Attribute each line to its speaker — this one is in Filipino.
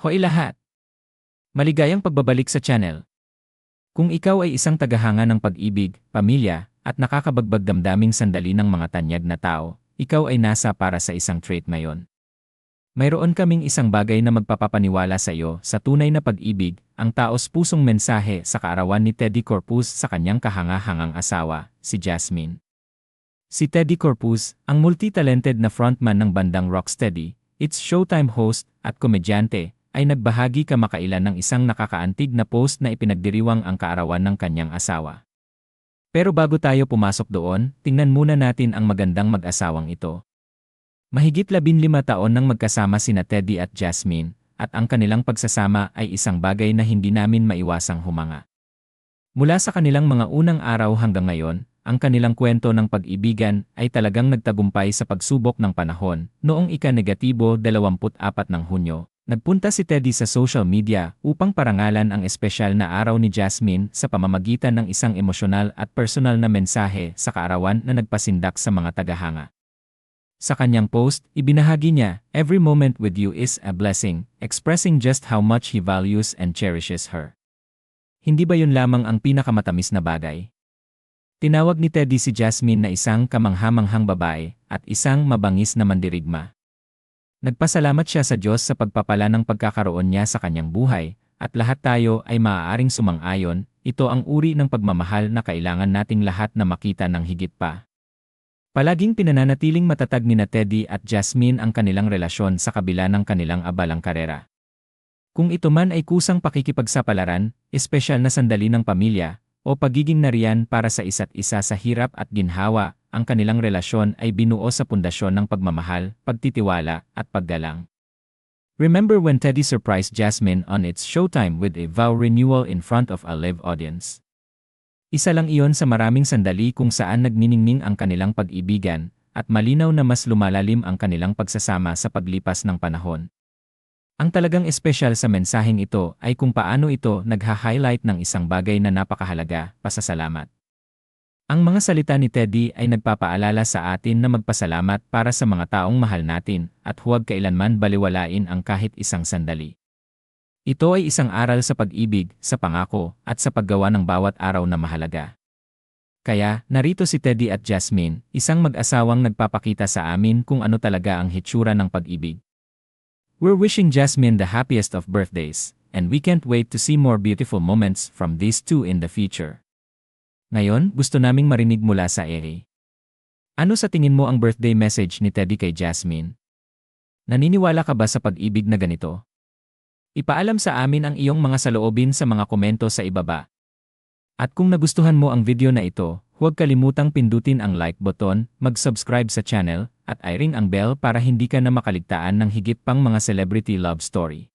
Speaker 1: Hoy lahat! Maligayang pagbabalik sa channel. Kung ikaw ay isang tagahanga ng pag-ibig, pamilya, at nakakabagbag damdaming sandali ng mga tanyag na tao, ikaw ay nasa para sa isang trait ngayon. Mayroon kaming isang bagay na magpapapaniwala sa iyo sa tunay na pag-ibig, ang taos pusong mensahe sa kaarawan ni Teddy Corpus sa kanyang kahanga-hangang asawa, si Jasmine. Si Teddy Corpus, ang multi-talented na frontman ng bandang Rocksteady, its Showtime host at komedyante, ay nagbahagi kamakailan ng isang nakakaantig na post na ipinagdiriwang ang kaarawan ng kanyang asawa. Pero bago tayo pumasok doon, tingnan muna natin ang magandang mag-asawang ito. Mahigit labin lima taon nang magkasama sina Teddy at Jasmine, at ang kanilang pagsasama ay isang bagay na hindi namin maiwasang humanga. Mula sa kanilang mga unang araw hanggang ngayon, ang kanilang kwento ng pag-ibigan ay talagang nagtagumpay sa pagsubok ng panahon. Noong ika-negatibo 24 ng Hunyo, Nagpunta si Teddy sa social media upang parangalan ang espesyal na araw ni Jasmine sa pamamagitan ng isang emosyonal at personal na mensahe sa kaarawan na nagpasindak sa mga tagahanga. Sa kanyang post, ibinahagi niya, Every moment with you is a blessing, expressing just how much he values and cherishes her. Hindi ba yun lamang ang pinakamatamis na bagay? Tinawag ni Teddy si Jasmine na isang kamanghamanghang babae at isang mabangis na mandirigma. Nagpasalamat siya sa Diyos sa pagpapala ng pagkakaroon niya sa kanyang buhay, at lahat tayo ay maaaring sumang-ayon, ito ang uri ng pagmamahal na kailangan nating lahat na makita ng higit pa. Palaging pinananatiling matatag ni na Teddy at Jasmine ang kanilang relasyon sa kabila ng kanilang abalang karera. Kung ito man ay kusang pakikipagsapalaran, espesyal na sandali ng pamilya, o pagiging nariyan para sa isa't isa sa hirap at ginhawa, ang kanilang relasyon ay binuo sa pundasyon ng pagmamahal, pagtitiwala, at paggalang. Remember when Teddy surprised Jasmine on its showtime with a vow renewal in front of a live audience? Isa lang iyon sa maraming sandali kung saan nagniningning ang kanilang pag-ibigan, at malinaw na mas lumalalim ang kanilang pagsasama sa paglipas ng panahon. Ang talagang espesyal sa mensaheng ito ay kung paano ito nagha-highlight ng isang bagay na napakahalaga, pasasalamat. Ang mga salita ni Teddy ay nagpapaalala sa atin na magpasalamat para sa mga taong mahal natin at huwag kailanman baliwalain ang kahit isang sandali. Ito ay isang aral sa pag-ibig, sa pangako, at sa paggawa ng bawat araw na mahalaga. Kaya, narito si Teddy at Jasmine, isang mag-asawang nagpapakita sa amin kung ano talaga ang hitsura ng pag-ibig. We're wishing Jasmine the happiest of birthdays, and we can't wait to see more beautiful moments from these two in the future. Ngayon, gusto naming marinig mula sa Eri. Ano sa tingin mo ang birthday message ni Teddy kay Jasmine? Naniniwala ka ba sa pag-ibig na ganito? Ipaalam sa amin ang iyong mga saloobin sa mga komento sa ibaba. At kung nagustuhan mo ang video na ito, huwag kalimutang pindutin ang like button, mag-subscribe sa channel, at i-ring ang bell para hindi ka na makaligtaan ng higit pang mga celebrity love story.